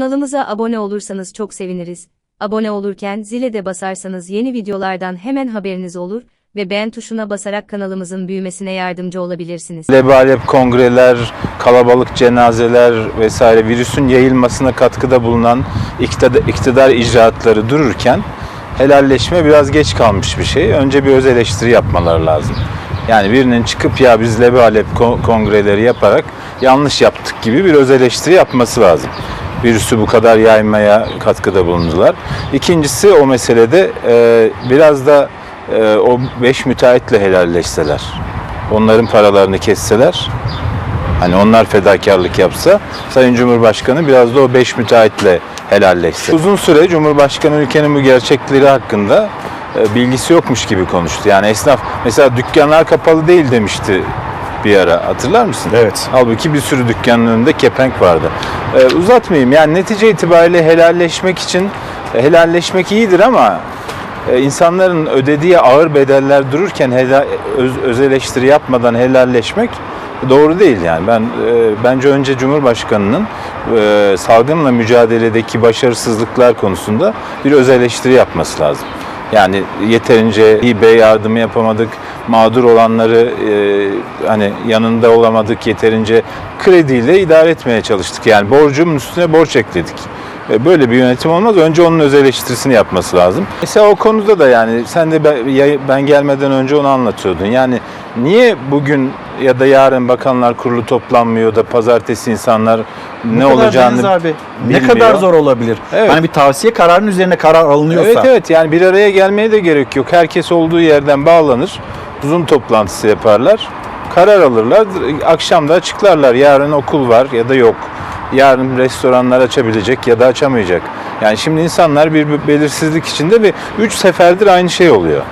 Kanalımıza abone olursanız çok seviniriz. Abone olurken zile de basarsanız yeni videolardan hemen haberiniz olur ve beğen tuşuna basarak kanalımızın büyümesine yardımcı olabilirsiniz. Lebalep kongreler, kalabalık cenazeler vesaire virüsün yayılmasına katkıda bulunan iktidar, iktidar icraatları dururken helalleşme biraz geç kalmış bir şey. Önce bir öz eleştiri yapmaları lazım. Yani birinin çıkıp ya biz Lebalep ko- kongreleri yaparak yanlış yaptık gibi bir öz eleştiri yapması lazım. Virüsü bu kadar yaymaya katkıda bulundular. İkincisi o meselede e, biraz da e, o beş müteahhitle helalleşseler. Onların paralarını kesseler. Hani onlar fedakarlık yapsa Sayın Cumhurbaşkanı biraz da o beş müteahhitle helalleşse. Uzun süre Cumhurbaşkanı ülkenin bu gerçekleri hakkında e, bilgisi yokmuş gibi konuştu. Yani esnaf mesela dükkanlar kapalı değil demişti bir ara hatırlar mısın? Evet. Halbuki bir sürü dükkanın önünde kepenk vardı. Ee, uzatmayayım yani netice itibariyle helalleşmek için e, helalleşmek iyidir ama e, insanların ödediği ağır bedeller dururken helal, öz, öz eleştiri yapmadan helalleşmek doğru değil yani. Ben e, bence önce Cumhurbaşkanının e, salgınla mücadeledeki başarısızlıklar konusunda bir öz eleştiri yapması lazım. Yani yeterince iyi bey yardımı yapamadık, mağdur olanları e, hani yanında olamadık, yeterince krediyle idare etmeye çalıştık. Yani borcumun üstüne borç ekledik. E, Böyle bir yönetim olmaz. Önce onun öz eleştirisini yapması lazım. Mesela o konuda da yani sen de ben, ben gelmeden önce onu anlatıyordun. Yani niye bugün ya da yarın bakanlar kurulu toplanmıyor da pazartesi insanlar ne, kadar olacağını abi, ne bilmiyor. kadar zor olabilir. Evet. Hani bir tavsiye kararının üzerine karar alınıyorsa. Evet evet yani bir araya gelmeye de gerek yok. Herkes olduğu yerden bağlanır. Zoom toplantısı yaparlar. Karar alırlar. Akşam da açıklarlar. Yarın okul var ya da yok. Yarın restoranlar açabilecek ya da açamayacak. Yani şimdi insanlar bir belirsizlik içinde ve üç seferdir aynı şey oluyor.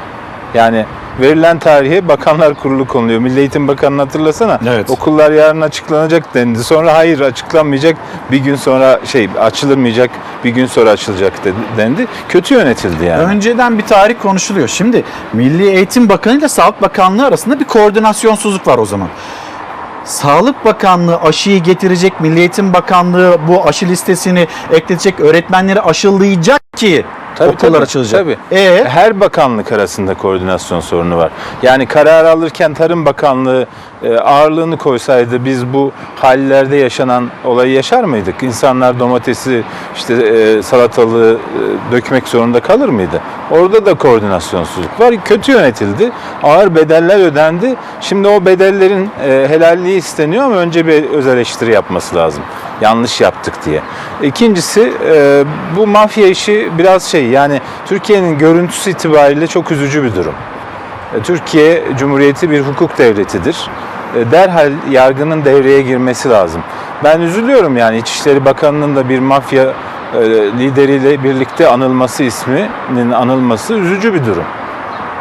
Yani verilen tarihe bakanlar kurulu konuluyor. Milli Eğitim Bakanı'nı hatırlasana. Evet. Okullar yarın açıklanacak dendi. Sonra hayır açıklanmayacak. Bir gün sonra şey açılmayacak. Bir gün sonra açılacak dedi- dendi. Kötü yönetildi yani. Önceden bir tarih konuşuluyor. Şimdi Milli Eğitim Bakanı ile Sağlık Bakanlığı arasında bir koordinasyonsuzluk var o zaman. Sağlık Bakanlığı aşıyı getirecek, Milli Eğitim Bakanlığı bu aşı listesini ekletecek, öğretmenleri aşılayacak ki Tabii, okullar tabii, açılacak. tabii. E Her bakanlık arasında koordinasyon sorunu var. Yani karar alırken Tarım Bakanlığı e, ağırlığını koysaydı biz bu hallerde yaşanan olayı yaşar mıydık? İnsanlar domatesi, işte e, salatalığı dökmek zorunda kalır mıydı? Orada da koordinasyonsuzluk var. Kötü yönetildi. Ağır bedeller ödendi. Şimdi o bedellerin helalliği isteniyor ama önce bir öz eleştiri yapması lazım. Yanlış yaptık diye. İkincisi e, bu mafya işi biraz şey yani Türkiye'nin görüntüsü itibariyle çok üzücü bir durum. E, Türkiye Cumhuriyeti bir hukuk devletidir. E, Derhal yargının devreye girmesi lazım. Ben üzülüyorum yani İçişleri Bakanı'nın da bir mafya lideriyle birlikte anılması isminin anılması üzücü bir durum.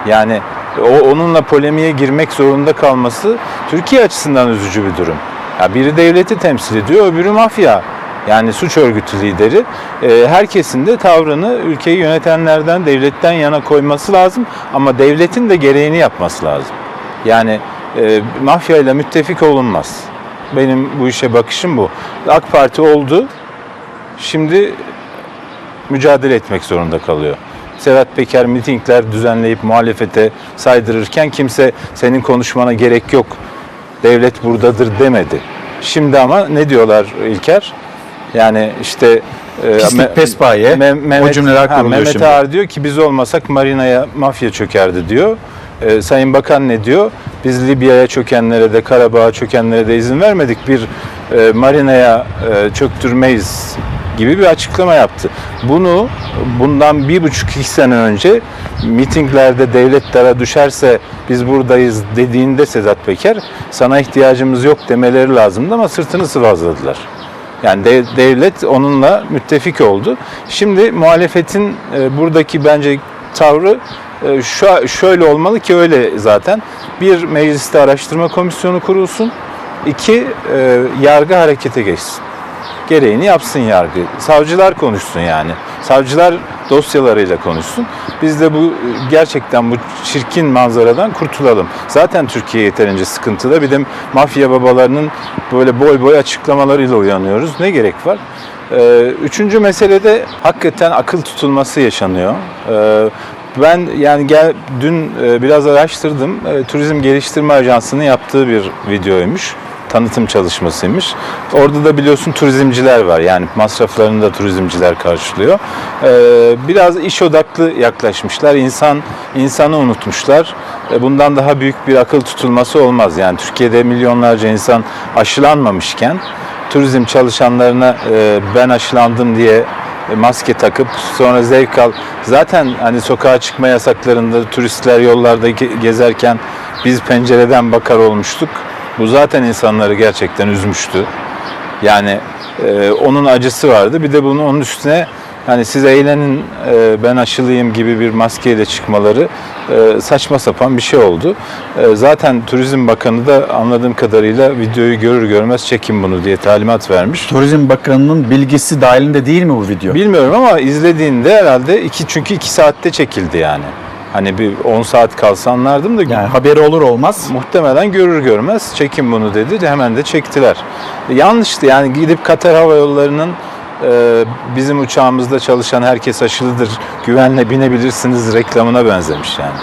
Yani onunla polemiğe girmek zorunda kalması Türkiye açısından üzücü bir durum. Ya biri devleti temsil ediyor, öbürü mafya. Yani suç örgütü lideri. E, herkesin de tavrını ülkeyi yönetenlerden, devletten yana koyması lazım. Ama devletin de gereğini yapması lazım. Yani e, mafya ile müttefik olunmaz. Benim bu işe bakışım bu. AK Parti oldu. Şimdi mücadele etmek zorunda kalıyor. Sedat Peker mitingler düzenleyip muhalefete saydırırken kimse senin konuşmana gerek yok, devlet buradadır demedi. Şimdi ama ne diyorlar İlker? Yani işte e, Pislik pespaye, Me- o cümleler kuruluyor Mehmet şimdi. Ağar diyor ki biz olmasak Marina'ya mafya çökerdi diyor. E, Sayın Bakan ne diyor? Biz Libya'ya çökenlere de Karabağ'a çökenlere de izin vermedik. Bir e, Marina'ya e, çöktürmeyiz gibi bir açıklama yaptı. Bunu bundan bir buçuk iki sene önce mitinglerde devlet dara düşerse biz buradayız dediğinde Sedat Peker sana ihtiyacımız yok demeleri lazımdı ama sırtını sıvazladılar. Yani de- devlet onunla müttefik oldu. Şimdi muhalefetin e, buradaki bence tavrı e, şu şöyle olmalı ki öyle zaten. Bir mecliste araştırma komisyonu kurulsun. İki e, yargı harekete geçsin. Gereğini yapsın yargı. Savcılar konuşsun yani. Savcılar dosyalarıyla konuşsun. Biz de bu gerçekten bu çirkin manzaradan kurtulalım. Zaten Türkiye yeterince sıkıntıda. Bir de mafya babalarının böyle boy boy açıklamalarıyla uyanıyoruz. Ne gerek var? Ee, Üçüncü meselede hakikaten akıl tutulması yaşanıyor. Ee, Ben yani gel dün e, biraz araştırdım. E, Turizm Geliştirme Ajansı'nın yaptığı bir videoymuş. Tanıtım çalışmasıymış. Orada da biliyorsun turizmciler var. Yani masraflarını da turizmciler karşılıyor. Ee, Biraz iş odaklı yaklaşmışlar. İnsan insanı unutmuşlar. E, Bundan daha büyük bir akıl tutulması olmaz. Yani Türkiye'de milyonlarca insan aşılanmamışken turizm çalışanlarına e, ben aşılandım diye maske takıp sonra zevk al. Zaten hani sokağa çıkma yasaklarında turistler yollarda ge- gezerken biz pencereden bakar olmuştuk. Bu zaten insanları gerçekten üzmüştü. Yani e, onun acısı vardı. Bir de bunu onun üstüne hani siz eğlenin e, ben aşılıyım gibi bir maskeyle çıkmaları e, saçma sapan bir şey oldu. E, zaten Turizm Bakanı da anladığım kadarıyla videoyu görür görmez çekin bunu diye talimat vermiş. Turizm Bakanı'nın bilgisi dahilinde değil mi bu video? Bilmiyorum ama izlediğinde herhalde iki çünkü iki saatte çekildi yani. Hani bir 10 saat kalsa anlardım da Yani haberi olur olmaz. muhtemelen görür görmez çekin bunu dedi. Hemen de çektiler. Yanlıştı yani gidip Katar Hava Yolları'nın e, bizim uçağımızda çalışan herkes aşılıdır, güvenle binebilirsiniz reklamına benzemiş yani.